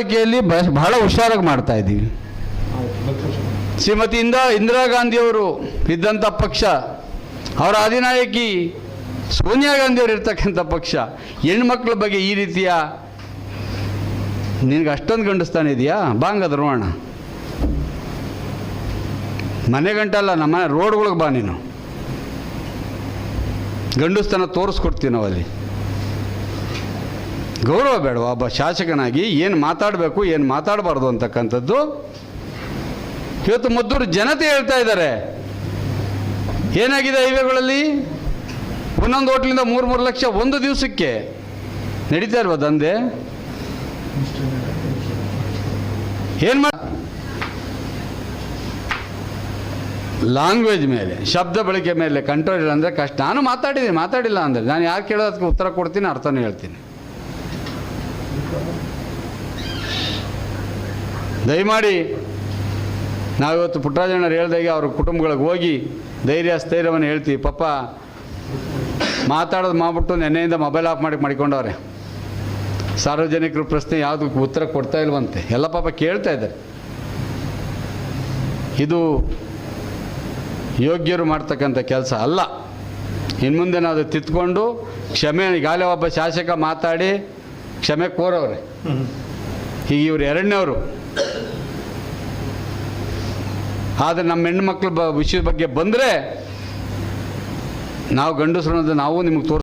ಆಯ್ಕೆಯಲ್ಲಿ ಬ- ಬಹಳ ಹುಷಾರಾಗಿ ಮಾಡ್ತಾ ಇದ್ದೀವಿ. ಶ್ರೀಮತಿ ಇಂದ ಇಂದಿರಾ ಗಾಂಧಿಯವರು ಇದ್ದಂಥ ಪಕ್ಷ, ಅವರ ಅಧಿನಾಯಕಿ ಸೋನಿಯಾ ಗಾಂಧಿಯವರು ಇರ್ತಕ್ಕಂಥ ಪಕ್ಷ, ಹೆಣ್ಮಕ್ಳ ಬಗ್ಗೆ ಈ ರೀತಿಯ ನಿನಗೆ ಅಷ್ಟೊಂದು ಗಂಡಸ್ತಾನ ಇದೆಯಾ? ಬಾಂಗದ ರೋಣ ಮನೆ ಗಂಟಲ್ಲ, ನಮ್ಮ ರೋಡ್ಗಳಿಗೆ ಬಾ ನೀನು. ಗಂಡಸ್ತನ ತೋರಿಸ್ಕೊಡ್ತೀವಿ ನಾವು ಅಲ್ಲಿ ಗೌರವ ಬೇಡವಾ? ಒಬ್ಬ ಶಾಸಕನಾಗಿ ಏನು ಮಾತಾಡಬೇಕು, ಏನು ಮಾತಾಡಬಾರ್ದು ಅಂತಕ್ಕಂಥದ್ದು ಇವತ್ತು ಮದ್ದೂರು ಜನತೆ ಹೇಳ್ತಾ ಇದ್ದಾರೆ. ಏನಾಗಿದೆ ಹೈವೇಗಳಲ್ಲಿ? ಒಂದೊಂದು ಹೋಟ್ಲಿಂದ ಮೂರು ಮೂರು ಲಕ್ಷ ಒಂದು ದಿವಸಕ್ಕೆ ನಡೀತಾ ಇಲ್ವಾ ದಂಧೆ. ಏನು ಮಾಡ ಲ್ಯಾಂಗ್ವೇಜ್ ಮೇಲೆ, ಶಬ್ದ ಬಳಕೆ ಮೇಲೆ ಕಂಟ್ರೋಲ್ ಇಲ್ಲ ಅಂದರೆ ಕಷ್ಟ. ನಾನು ಮಾತಾಡಿದ್ದೀನಿ, ಮಾತಾಡಿಲ್ಲ ಅಂದರೆ. ನಾನು ಯಾರು ಕೇಳೋದಕ್ಕೆ ಉತ್ತರ ಕೊಡ್ತೀನಿ, ಅರ್ಥನೂ ಹೇಳ್ತೀನಿ. ದಯಮಾಡಿ ನಾವಿವತ್ತು ಪುಟ್ಟರಾಜಣ್ಣರು ಹೇಳ್ದಾಗೆ ಅವ್ರ ಕುಟುಂಬಗಳಿಗೆ ಹೋಗಿ ಧೈರ್ಯ, ಸ್ಥೈರ್ಯವನ್ನು ಹೇಳ್ತೀವಿ. ಪಾಪ, ಮಾತಾಡೋದು ಮಾಡ್ಬಿಟ್ಟು ನೆನ್ನೆಯಿಂದ ಮೊಬೈಲ್ ಆಫ್ ಮಾಡಿ ಮಾಡಿಕೊಂಡವ್ರೆ. ಸಾರ್ವಜನಿಕರು ಪ್ರಶ್ನೆ ಯಾವುದಕ್ಕೂ ಉತ್ತರ ಕೊಡ್ತಾ ಇಲ್ವಂತೆ. ಎಲ್ಲ ಪಾಪ ಕೇಳ್ತಾ ಇದ್ದಾರೆ. ಇದು ಯೋಗ್ಯರು ಮಾಡ್ತಕ್ಕಂಥ ಕೆಲಸ ಅಲ್ಲ. ಇನ್ನು ಮುಂದೆ ನಾವು ತಿತ್ಕೊಂಡು ಕ್ಷಮೆ ಈಗಾಗಲೇ ಒಬ್ಬ ಶಾಸಕ ಮಾತಾಡಿ ಕ್ಷಮೆ ಕೋರವ್ರೆ. ಈಗ ಇವ್ರು ಎರಡನೇವರು. ಆದರೆ ನಮ್ಮ ಹೆಣ್ಮಕ್ಳ ಬ, ವಿಷಯದ ಬಗ್ಗೆ ಬಂದರೆ ನಾವು ಗಂಡಸರು ಅನ್ನೋದು ನಾವು ನಿಮಗೆ ತೋರಿಸ್